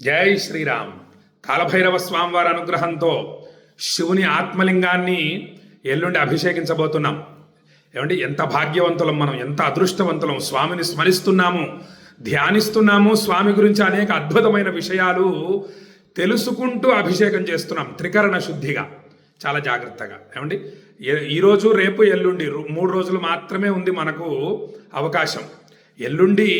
జై శ్రీరామ్. కాలభైరవ స్వామివారి అనుగ్రహంతో శివుని ఆత్మలింగాన్ని ఎల్లుండి అభిషేకించబోతున్నాం. ఏమంటే ఎంత భాగ్యవంతులం మనం ఎంత అదృష్టవంతులం. స్వామిని స్మరిస్తున్నాము ధ్యానిస్తున్నాము. స్వామి గురించి అనేక అద్భుతమైన విషయాలు తెలుసుకుంటూ అభిషేకం చేస్తున్నాం త్రికరణ శుద్ధిగా. చాలా జాగ్రత్తగా. ఏమండి ఈరోజు రేపు ఎల్లుండి మూడు రోజులు మాత్రమే ఉంది మనకు అవకాశం. ఎల్లుండి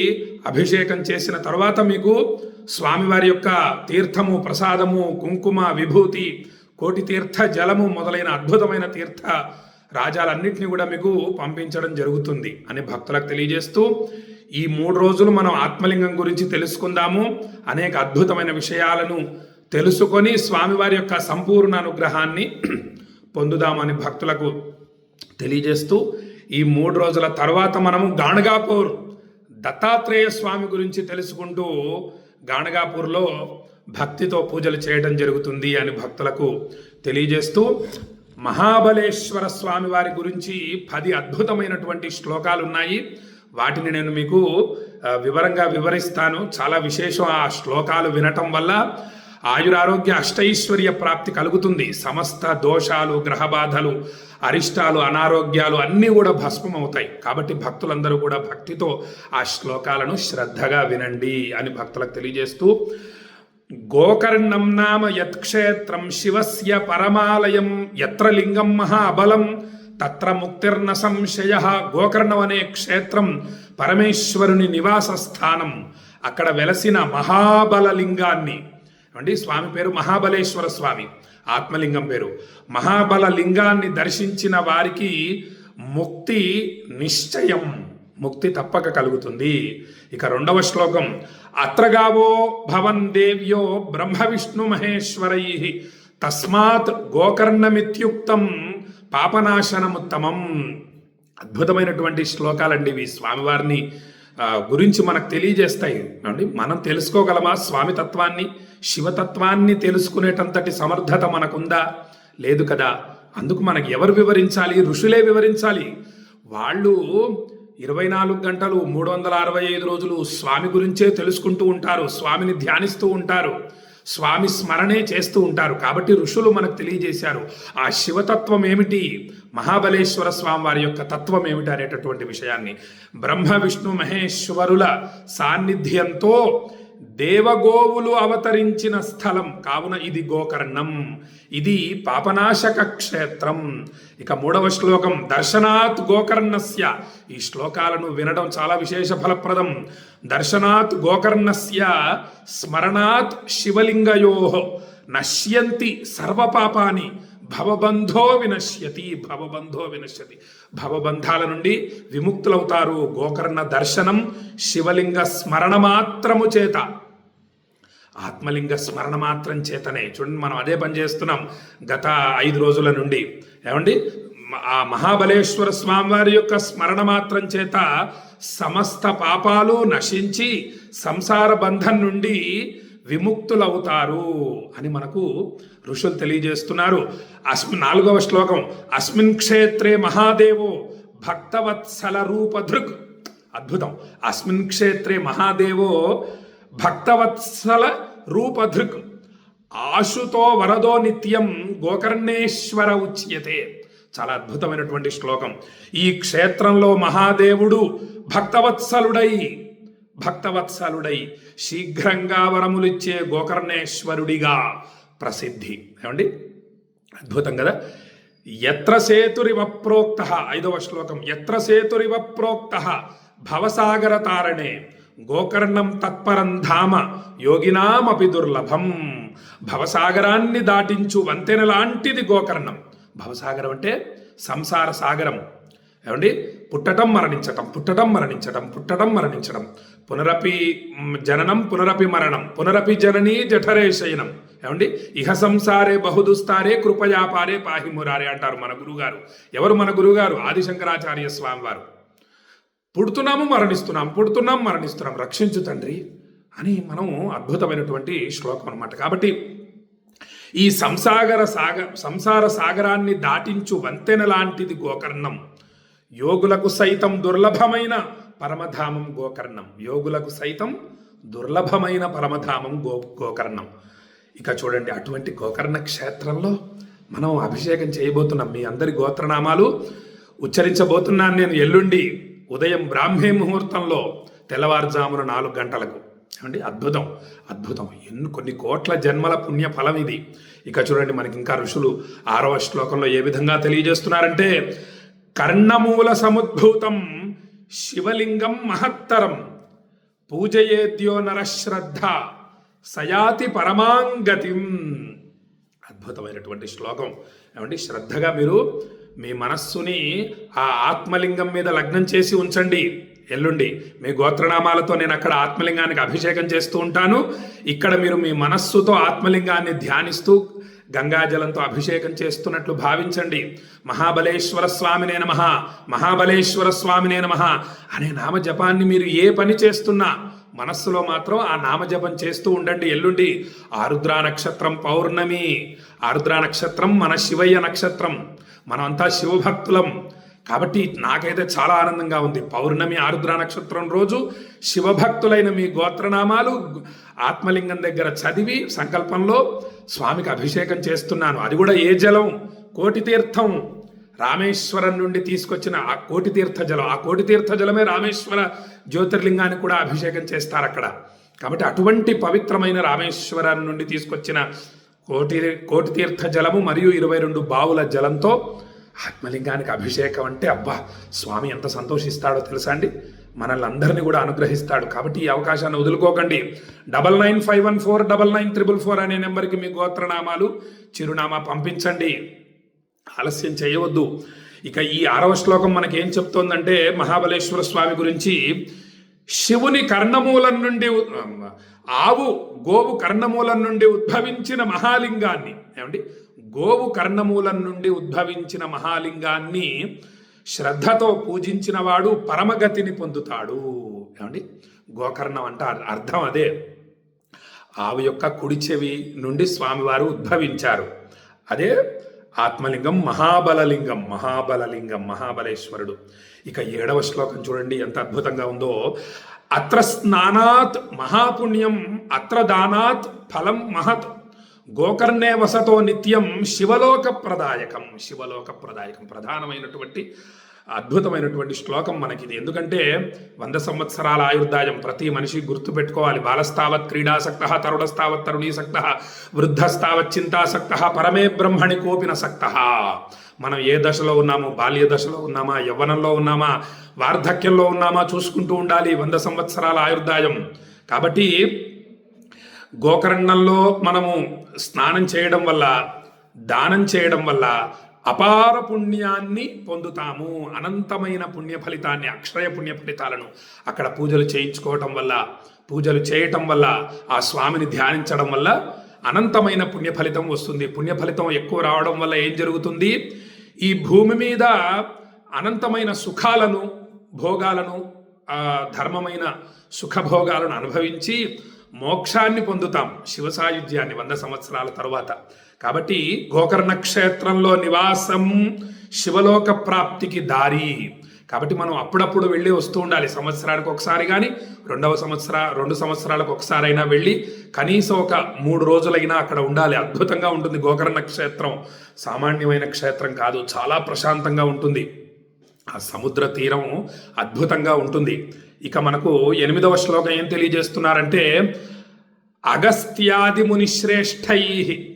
అభిషేకం చేసిన తర్వాత మీకు స్వామివారి యొక్క తీర్థము ప్రసాదము కుంకుమ విభూతి కోటి తీర్థ జలము మొదలైన అద్భుతమైన తీర్థ రాజాలన్నింటినీ కూడా మీకు పంపించడం జరుగుతుంది అని భక్తులకు తెలియజేస్తూ ఈ మూడు రోజులు మనం ఆత్మలింగం గురించి తెలుసుకుందాము. అనేక అద్భుతమైన విషయాలను తెలుసుకొని స్వామివారి యొక్క సంపూర్ణ అనుగ్రహాన్ని పొందుదామని భక్తులకు తెలియజేస్తూ ఈ మూడు రోజుల తర్వాత మనము గాణగాపూర్ దత్తాత్రేయ స్వామి గురించి తెలుసుకుంటూ గాణగాపూర్లో భక్తితో పూజలు చేయడం జరుగుతుంది అని భక్తులకు తెలియజేస్తూ మహాబలేశ్వర స్వామి వారి గురించి పది అద్భుతమైనటువంటి శ్లోకాలు ఉన్నాయి. వాటిని నేను మీకు వివరంగా వివరిస్తాను. చాలా విశేషం ఆ శ్లోకాలు వినటం వల్ల ఆయురారోగ్య అష్టైశ్వర్య ప్రాప్తి కలుగుతుంది. సమస్త దోషాలు గ్రహబాధలు అరిష్టాలు అనారోగ్యాలు అన్నీ కూడా భస్మం అవుతాయి కాబట్టి భక్తులందరూ కూడా భక్తితో ఆ శ్లోకాలను శ్రద్ధగా వినండి అని భక్తులకు తెలియజేస్తూ గోకర్ణం నామ యత్క్షేత్రం శివస్య పరమాలయం ఎత్ర లింగం మహా అబలం తత్ర ముక్తిర్న సంశయ గోకర్ణం అనే క్షేత్రం పరమేశ్వరుని నివాస స్థానం అక్కడ వెలసిన మహాబల లింగాన్ని అండి స్వామి పేరు మహాబలేశ్వర స్వామి. ఆత్మలింగం పేరు. మహాబల లింగాన్ని దర్శించిన వారికి ముక్తి నిశ్చయం. ముక్తి తప్పక కలుగుతుంది. ఇక రెండవ శ్లోకం. అత్రగావో భవన్ దేవ్యో బ్రహ్మ విష్ణు మహేశ్వరై తస్మాత్ గోకర్ణమిత్యుక్తం పాపనాశనముత్తమం. అద్భుతమైనటువంటి శ్లోకాలండి ఇవి. స్వామివారిని గురించి మనకు తెలియజేస్తాయి. అండి మనం తెలుసుకోగలమా? స్వామి తత్వాన్ని శివతత్వాన్ని తెలుసుకునేటంతటి సమర్థత మనకుందా? లేదు కదా. అందుకు మనకు ఎవరు వివరించాలి? ఋషులే వివరించాలి. వాళ్ళు ఇరవై నాలుగు గంటలు మూడు వందల అరవై ఐదు రోజులు స్వామి గురించే తెలుసుకుంటూ ఉంటారు స్వామిని ధ్యానిస్తూ ఉంటారు. స్వామి స్మరణే చేస్తూ ఉంటారు. కాబట్టి ఋషులు మనకు తెలియజేశారు. ఆ శివతత్వం ఏమిటి? మహాబలేశ్వర స్వామి వారి యొక్క తత్వం ఏమిటి అనేటటువంటి విషయాన్ని. బ్రహ్మ విష్ణు మహేశ్వరుల సాన్నిధ్యంతో దేవగోవులు అవతరించిన స్థలం. కావున ఇది గోకర్ణం. ఇది పాపనాశక క్షేత్రం. ఇక మూడవ శ్లోకం దర్శనాత్ గోకర్ణస్య. ఈ శ్లోకాలను వినడం చాలా విశేష ఫలప్రదం. దర్శనాత్ గోకర్ణస్య స్మరణాత్ శివలింగయో. నశ్యంతి సర్వపాపాని. భవబంధో వినశ్యతి భవబంధో వినశ్యతి. భవబంధాల నుండి విముక్తులవుతారు గోకర్ణ దర్శనం శివలింగ స్మరణ మాత్రము చేత. ఆత్మలింగ స్మరణ మాత్రం చేతనే. చూడండి మనం అదే పని చేస్తున్నాం గత ఐదు రోజుల నుండి. ఏమండి? ఆ మహాబలేశ్వర స్వామివారి యొక్క స్మరణ మాత్రం చేత సమస్త పాపాలు నశించి సంసార బంధం నుండి విముక్తులవుతారు అని మనకు ఋషులు తెలియజేస్తున్నారు. అస్ నాలుగవ శ్లోకం. అస్మిన్ క్షేత్రే మహాదేవో భక్తవత్సల రూపధృక్ అద్భుతం. అస్మిన్ క్షేత్రే మహాదేవో భక్తవత్సల రూపధృక్ ఆశుతో వరదో నిత్యం గోకర్ణేశ్వర ఉచ్యతే. చాలా అద్భుతమైనటువంటి శ్లోకం. ఈ క్షేత్రంలో మహాదేవుడు భక్తవత్సలుడై భక్తవత్సలుడై శీఘ్రంగా వరములిచ్చే గోకర్ణేశ్వరుడిగా ప్రసిద్ధి. ఏమండి? అద్భుతం కదా? ఎత్ర సేతురివ ప్రోక్త ఐదవ శ్లోకం. ఎత్ర సేతురివ ప్రోక్త భవసాగర తారణే గోకర్ణం తత్పరం ధామ యోగినామపి దుర్లభం. భవసాగరాన్ని దాటించు వంతెన లాంటిది గోకర్ణం. భవసాగరం అంటే సంసార సాగరం. ఏమండి? పుట్టటం మరణించటం పుట్టటం మరణించటం పుట్టటం మరణించటం. పునరపి జననం పునరపి మరణం. పునరపి జననీ జఠరే శయనం. ఏమండి? ఇహ సంసారే బహుదుస్తారే కృపయాపారే పాహి మురారే అంటారు మన గురుగారు. ఎవరు మన గురుగారు? ఆదిశంకరాచార్య స్వామి వారు పుడుతున్నాము మరణిస్తున్నాం. పుడుతున్నాం మరణిస్తున్నాం. రక్షించు తండ్రి అని మనం అద్భుతమైనటువంటి శ్లోకం అన్నమాట. కాబట్టి ఈ సంసాగర సాగ సంసార సాగరాన్ని దాటించు వంతెన లాంటిది గోకర్ణం. యోగులకు సైతం దుర్లభమైన పరమధామం గోకర్ణం. యోగులకు సైతం దుర్లభమైన పరమధామం గో గోకర్ణం. ఇక చూడండి అటువంటి గోకర్ణ క్షేత్రంలో మనం అభిషేకం చేయబోతున్నాం. మీ అందరి గోత్రనామాలు ఉచ్చరించబోతున్నాను నేను ఎల్లుండి ఉదయం బ్రాహ్మీ ముహూర్తంలో తెల్లవారుజామున నాలుగు గంటలకు. ఏమండి? అద్భుతం అద్భుతం. ఎన్ని కొన్ని కోట్ల జన్మల పుణ్య ఫలం ఇది. ఇక చూడండి మనకి ఇంకా ఋషులు ఆరవ శ్లోకంలో ఏ విధంగా తెలియజేస్తున్నారంటే కర్ణమూల సముద్భూతం శివలింగం మహత్తరం. పూజయేద్యో నరశ్రద్ధ. సయాతి పరమాంగతిం. అద్భుతమైనటువంటి శ్లోకం. ఏమండి? శ్రద్ధగా మీరు మీ మనస్సుని ఆ ఆత్మలింగం మీద లగ్నం చేసి ఉంచండి. ఎల్లుండి మీ గోత్రనామాలతో నేను అక్కడ ఆత్మలింగానికి అభిషేకం చేస్తూ ఉంటాను. ఇక్కడ మీరు మీ మనస్సుతో ఆత్మలింగాన్ని ధ్యానిస్తూ గంగాజలంతో అభిషేకం చేస్తున్నట్లు భావించండి. మహాబలేశ్వర స్వామినే నమ మహాబలేశ్వర స్వామినే నమ అనే నామజపాన్ని మీరు ఏ పని చేస్తున్నా మనస్సులో మాత్రం ఆ నామజపం చేస్తూ ఉండండి ఎల్లుండి. ఆరుద్రా నక్షత్రం పౌర్ణమి ఆరుద్రా నక్షత్రం మన శివయ్య నక్షత్రం మనమంతా శివభక్తులం. కాబట్టి నాకైతే చాలా ఆనందంగా ఉంది. పౌర్ణమి ఆరుద్ర నక్షత్రం రోజు శివభక్తులైన మీ గోత్రనామాలు ఆత్మలింగం దగ్గర చదివి సంకల్పంలో స్వామికి అభిషేకం చేస్తున్నాను. అది కూడా ఏ జలం? కోటి తీర్థం. రామేశ్వరం నుండి తీసుకొచ్చిన ఆ కోటి తీర్థ జలం. ఆ కోటి తీర్థ జలమే రామేశ్వర జ్యోతిర్లింగానికి కూడా అభిషేకం చేస్తారు అక్కడ. కాబట్టి అటువంటి పవిత్రమైన రామేశ్వరం నుండి తీసుకొచ్చిన కోటి కోటి తీర్థ జలము మరియు ఇరవై రెండు బావుల జలంతో ఆత్మలింగానికి అభిషేకం అంటే అబ్బా స్వామి ఎంత సంతోషిస్తాడో తెలుసా అండి? మనల్ని అందరినీ కూడా అనుగ్రహిస్తాడు. కాబట్టి ఈ అవకాశాన్ని వదులుకోకండి. Double nine five one four double nine triple four అనే నెంబర్కి మీ గోత్రనామాలు చిరునామా పంపించండి. ఆలస్యం చేయవద్దు. ఇక ఈ ఆరవ శ్లోకం మనకి ఏం చెప్తోందంటే మహాబలేశ్వర స్వామి గురించి శివుని కర్ణమూలం నుండి ఆవు గోవు కర్ణమూలం నుండి ఉద్భవించిన మహాలింగాన్ని ఏమండి? గోవు కర్ణమూలం నుండి ఉద్భవించిన మహాలింగాన్ని శ్రద్ధతో పూజించిన వాడు పరమగతిని పొందుతాడు. ఏమండి? గోకర్ణం అంటే అర్థం అదే. ఆవు యొక్క కుడి చెవి నుండి స్వామివారు ఉద్భవించారు. అదే ఆత్మలింగం మహాబలలింగం మహాబలలింగం మహాబలేశ్వరుడు. ఇక ఏడవ శ్లోకం చూడండి ఎంత అద్భుతంగా ఉందో. అత్ర స్నానాత్ మహాపుణ్యం అత్ర దానాత్ ఫలం మహత్ గోకర్ణే వసతో నిత్యం శివలోక ప్రదాయకం శివలోక ప్రదాయకం ప్రధానమైనటువంటి అద్భుతమైనటువంటి శ్లోకం మనకిది. ఎందుకంటే వంద సంవత్సరాల ఆయుర్దాయం ప్రతి మనిషి గుర్తుపెట్టుకోవాలి. బాలస్తావత్ క్రీడాసక్త తరుణస్తావత్ తరుణీసక్త వృద్ధస్తావత్ చింతాసక్త పరమే బ్రహ్మణి కోపిన సక్త. మనం ఏ దశలో ఉన్నామో బాల్య దశలో ఉన్నామా యవ్వనంలో ఉన్నామా వార్ధక్యంలో ఉన్నామా చూసుకుంటూ ఉండాలి వంద సంవత్సరాల ఆయుర్దాయం. కాబట్టి గోకర్ణంలో మనము స్నానం చేయడం వల్ల దానం చేయడం వల్ల అపార పుణ్యాన్ని పొందుతాము. అనంతమైన పుణ్య ఫలితాన్ని అక్షయ పుణ్య ఫలితాలను అక్కడ పూజలు చేయించుకోవటం వల్ల పూజలు చేయటం వల్ల ఆ స్వామిని ధ్యానించడం వల్ల అనంతమైన పుణ్య ఫలితం వస్తుంది. పుణ్య ఫలితం ఎక్కువ రావడం వల్ల ఏం జరుగుతుంది? ఈ భూమి మీద అనంతమైన సుఖాలను భోగాలను ధర్మమైన సుఖభోగాలను అనుభవించి మోక్షాన్ని పొందుతాం శివ సాయుధ్యాన్ని వంద సంవత్సరాల తరువాత. కాబట్టి గోకర్ణ క్షేత్రంలో నివాసం శివలోక ప్రాప్తికి దారి. కాబట్టి మనం అప్పుడప్పుడు వెళ్ళి వస్తూ ఉండాలి. సంవత్సరానికి ఒకసారి కానీ రెండవ సంవత్సర రెండు సంవత్సరాలకు ఒకసారైనా వెళ్ళి కనీసం ఒక మూడు రోజులైనా అక్కడ ఉండాలి. అద్భుతంగా ఉంటుంది గోకర్ణ క్షేత్రం. సామాన్యమైన క్షేత్రం కాదు చాలా ప్రశాంతంగా ఉంటుంది. ఆ సముద్ర తీరం అద్భుతంగా ఉంటుంది. ఇక మనకు ఎనిమిదవ శ్లోకం ఏం తెలియజేస్తున్నారంటే అగస్త్యాది ముని శ్రేష్టై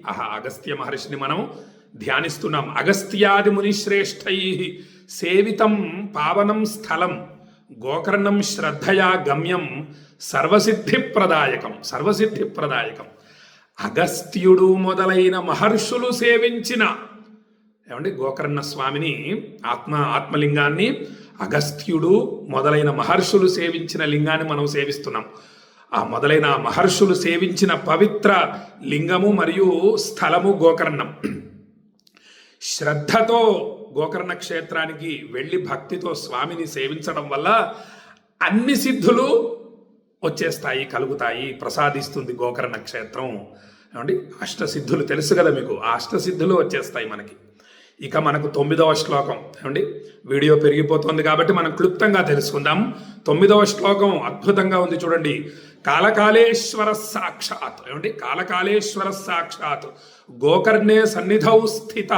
ఆహా అగస్త్య మహర్షిని మనం ధ్యానిస్తున్నాం. అగస్త్యాది ముని శ్రేష్టై సేవితం పావనం స్థలం గోకర్ణం శ్రద్ధయా గమ్యం సర్వసిద్ధిప్రదాయకం సర్వసిద్ధిప్రదాయకం. అగస్త్యుడు మొదలైన మహర్షులు సేవించిన ఏమండి? గోకర్ణ స్వామిని ఆత్మ ఆత్మలింగాన్ని అగస్త్యుడు మొదలైన మహర్షులు సేవించిన లింగాన్ని మనం సేవిస్తున్నాం. ఆ మొదలైన మహర్షులు సేవించిన పవిత్ర లింగము మరియు స్థలము గోకర్ణం. శ్రద్ధతో గోకర్ణ క్షేత్రానికి వెళ్ళి భక్తితో స్వామిని సేవించడం వల్ల అన్ని సిద్ధులు వచ్చేస్తాయి కలుగుతాయి ప్రసాదిస్తుంది గోకర్ణ క్షేత్రం. అష్ట అష్టసిద్ధులు తెలుసు కదా మీకు? ఆ అష్టసిద్ధులు వచ్చేస్తాయి మనకి. ఇక మనకు తొమ్మిదవ శ్లోకం. ఏమండి? వీడియో పెరిగిపోతుంది కాబట్టి మనం క్లుప్తంగా తెలుసుకుందాం. తొమ్మిదవ శ్లోకం అద్భుతంగా ఉంది చూడండి. కాలకాలేశ్వర సాక్షాత్. ఏమండి? కాలకాలేశ్వర సాక్షాత్. గోకర్ణే సన్నిధౌ స్థిత.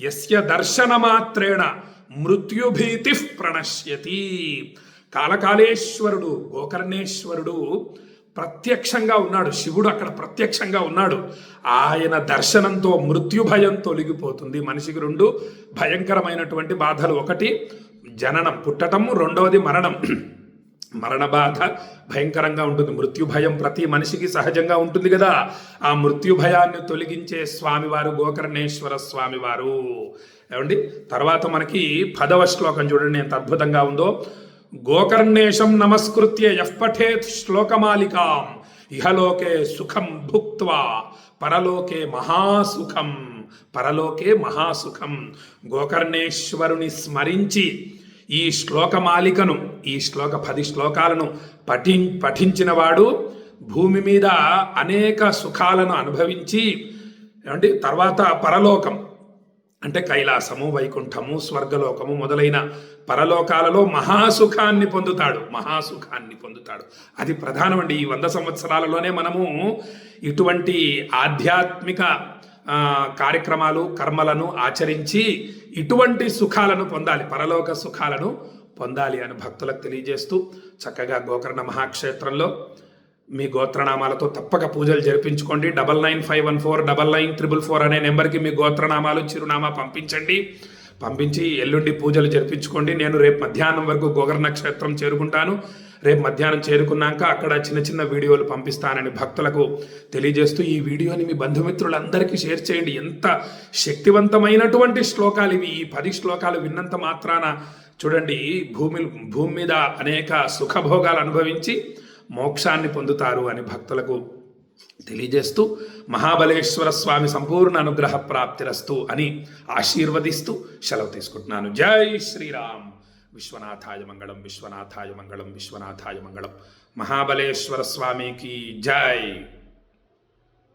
యస్య దర్శనమాత్రేణ మృత్యుభీతి ప్రణశ్యతి. కాలకాలేశ్వరుడు గోకర్ణేశ్వరుడు ప్రత్యక్షంగా ఉన్నాడు. శివుడు అక్కడ ప్రత్యక్షంగా ఉన్నాడు. ఆయన దర్శనంతో మృత్యు భయం తొలగిపోతుంది మనిషికి రెండు భయంకరమైనటువంటి బాధలు. ఒకటి జననం. పుట్టటం. రెండవది మరణం. మరణ బాధ భయంకరంగా ఉంటుంది. మృత్యు భయం ప్రతి మనిషికి సహజంగా ఉంటుంది కదా. ఆ మృత్యు భయాన్ని తొలగించే స్వామివారు గోకర్ణేశ్వర స్వామివారు. ఏమండి? తర్వాత మనకి పదవ శ్లోకం చూడండి. ఎంత అద్భుతంగా ఉందో. గోకర్ణేశం నమస్కృత్య యఃపఠేత్ శ్లోకమాలికాం. ఇహలోకే సుఖం భుక్త్వా పరలోకే మహాసుఖం పరలోకే మహాసుఖం. గోకర్ణేశ్వరుని స్మరించి ఈ శ్లోకమాలికను ఈ శ్లోక పది శ్లోకాలను పఠి పఠించినవాడు భూమి మీద అనేక సుఖాలను అనుభవించి అంటే తర్వాత పరలోకం అంటే కైలాసము వైకుంఠము స్వర్గలోకము మొదలైన పరలోకాలలో మహాసుఖాన్ని పొందుతాడు. మహాసుఖాన్ని పొందుతాడు. అది ప్రధానమండి. ఈ వంద సంవత్సరాలలోనే మనము ఇటువంటి ఆధ్యాత్మిక కార్యక్రమాలు కర్మలను ఆచరించి ఇటువంటి సుఖాలను పొందాలి. పరలోక సుఖాలను పొందాలి అని భక్తులకు తెలియజేస్తూ చక్కగా గోకర్ణ మహాక్షేత్రంలో మీ గోత్రనామాలతో తప్పక పూజలు జరిపించుకోండి. Double nine five one four double nine triple four అనే నెంబర్కి మీ గోత్రనామాలు చిరునామా పంపించండి. పంపించి ఎల్లుండి పూజలు జరిపించుకోండి. నేను రేపు మధ్యాహ్నం వరకు గోకర్ణ క్షేత్రం చేరుకుంటాను. రేపు మధ్యాహ్నం చేరుకున్నాక అక్కడ చిన్న చిన్న వీడియోలు పంపిస్తానని భక్తులకు తెలియజేస్తూ ఈ వీడియోని మీ బంధుమిత్రులందరికీ షేర్ చేయండి. ఎంత శక్తివంతమైనటువంటి శ్లోకాలు ఇవి. ఈ పది శ్లోకాలు విన్నంత మాత్రాన చూడండి భూమి భూమి మీద అనేక సుఖభోగాలు అనుభవించి మోక్షాన్ని పొందుతారు అని భక్తులకు తెలియజేస్తూ మహాబలేశ్వర స్వామి సంపూర్ణ అనుగ్రహ ప్రాప్తిరస్తు అని ఆశీర్వదిస్తూ సెలవు తీసుకుంటున్నాను. జై శ్రీరామ్. విశ్వనాథాయ మంగళం విశ్వనాథాయ మంగళం విశ్వనాథాయ మంగళం. మహాబలేశ్వర స్వామికి జై.